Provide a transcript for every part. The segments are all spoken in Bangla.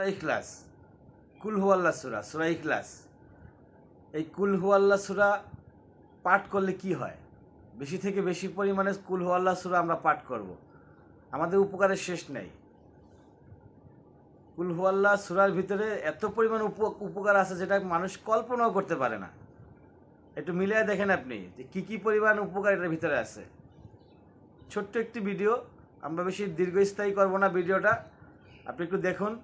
ইখলাস। কুল হুয়াল্লা সুরা সুরা ইখলাস। এই কুল হুয়াল্লা সুরা পাঠ করলে কি হয়? বেশি থেকে বেশি পরিমাণে কুল হুয়াল্লা সুরা আমরা পাঠ করব। আমাদের উপকারের শেষ নেই। কুল হুয়াল্লা সুরার ভিতরে এত পরিমাণ উপ- উপকার আছে যেটা মানুষ কল্পনাও করতে পারে না। একটু মিলিয়ে দেখেন আপনি যে কী কী পরিমাণ উপকার এটার ভিতরে আছে। ছোট্ট একটি ভিডিও, আমরা বেশি দীর্ঘস্থায়ী করব না ভিডিওটা। আপনি একটু দেখুন।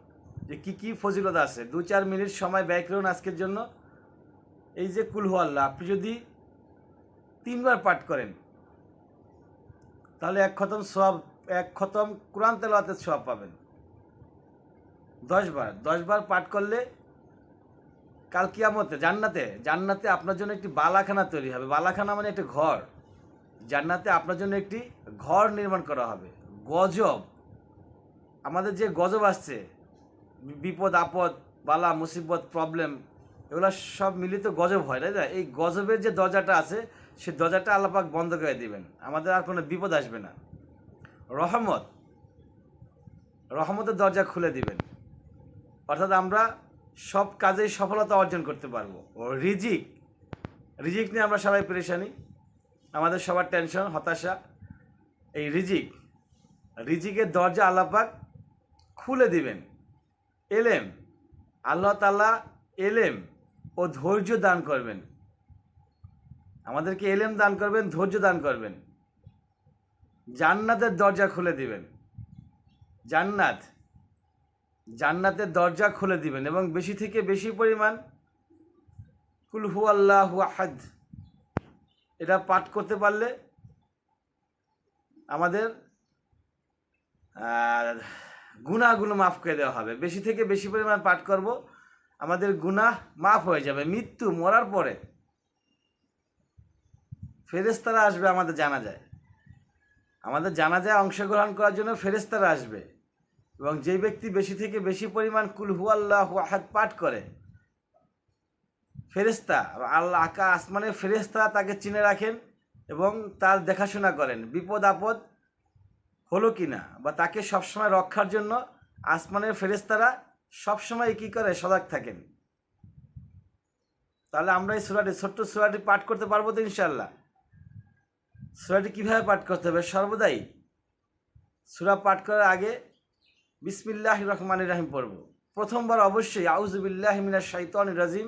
যে কী কী ফজিলত আছে? দু চার মিনিট সময় ব্যয় করুন আজকের জন্য। এই যে কুলহু আল্লাহ, আপনি যদি তিনবার পাঠ করেন, তাহলে এক খতম সোয়াব এক খতম কোরআন তেলাওয়াতের সোয়াব পাবেন। দশবার দশবার পাঠ করলে কাল কিয়ামতে, জান্নাতে জান্নাতে আপনার জন্য একটি বালাখানা তৈরি হবে। বালাখানা মানে একটি ঘর। জান্নাতে আপনার জন্য একটি ঘর নির্মাণ করা হবে। গজব। আমাদের যে গজব আসছে বিপদ, আপদ, বালা, মুসিবত প্রবলেম এগুলো সব মিলিত গজব হয়, তাই না? এই গজবের যে দরজাটা আছে সেই দরজাটা আল্লাপাক বন্ধ করে দিবেন। আমাদের আর কোনো বিপদ আসবে না। রহমত, রহমতের দরজা খুলে দিবেন। অর্থাৎ আমরা সব কাজেই সফলতা অর্জন করতে পারব। ও রিজিক রিজিক নিয়ে আমরা সবাই পেরেশানি। আমাদের সবার টেনশন, হতাশা, এই রিজিক, রিজিকের দরজা আল্লাপাক খুলে দিবেন। এলেম। আল্লাহ তাল্লাহ এলেম ও ধৈর্য দান করবেন। আমাদেরকে এলেম দান করবেন, ধৈর্য দান করবেন। জান্নাতের দরজা খুলে দিবেন। জান্নাত, জান্নাতের দরজা খুলে দিবেন এবং বেশি থেকে বেশি পরিমাণ কুল হু আল্লাহ আহাদ, এটা পাঠ করতে পারলে আমাদের গুনাহগুলো মাফ করে দেওয়া হবে। বেশি থেকে বেশি পরিমাণ পাঠ করব, আমাদের গুনাহ মাফ হয়ে যাবে। মৃত্যু মরার পরে ফেরেস্তারা আসবে আমাদের জানা যায় আমাদের জানা যায় অংশগ্রহণ করার জন্য ফেরেস্তারা আসবে এবং যে ব্যক্তি বেশি থেকে বেশি পরিমাণ কুল হু আল্লাহ আহাদ পাঠ করে ফেরেস্তা আল্লাহ আকা আসমানের ফেরেস্তা তাকে চিনে রাখেন এবং তার দেখাশোনা করেন। বিপদ আপদ হলো কি না? বা তাকে সবসময় রক্ষার জন্য আসমানের ফেরেস্তারা সবসময় কী করে? সজাগ থাকেন। তাহলে আমরা এই সুরাটি, ছোট্ট সুরাটি পাঠ করতে পারব তো ইনশাল্লাহ সুরাটি কীভাবে পাঠ করতে হবে? সর্বদাই সুরা পাঠ করার আগে বিসমিল্লাহ রহমান রাহিম পড়ব। প্রথমবার অবশ্যই আউজুবিল্লাহ মিনার শাইতান রাজিম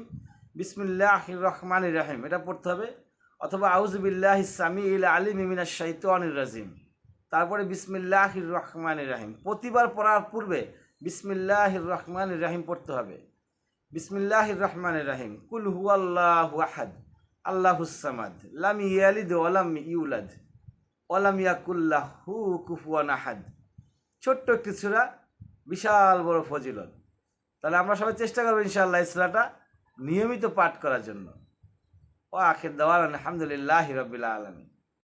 বিসমিল্লাহ রহমান রাহিম। এটা পড়তে হবে। অথবা আউজুবিল্লাহ সামি ইল আলিম মিনার শাইতান রাজিম। তারপরে বিসমিল্লাহ রহমান রাহিম। প্রতিবার পড়ার পূর্বে বিসমিল্লাহ রহমান রাহিম পড়তে হবে। বিসমিল্লাহ রহমান রাহিম। কুল হু আল্লাহ আহাদ আল্লাহুসামাদ লাম ইয়ালিদ ওয়ালাম ইউলাদ ওয়ালাম ইয়াকুল্লাহ কুফুয়ান আহাদ। ছোট্ট একটি সুরা, বিশাল বড় ফজিলত। তাহলে আমরা সবাই চেষ্টা করব ইনশাআল্লাহ ইসলাটা নিয়মিত পাঠ করার জন্য। ও আখির দেওয়ার আলহামদুলিল্লাহ রবিল্লা আলমী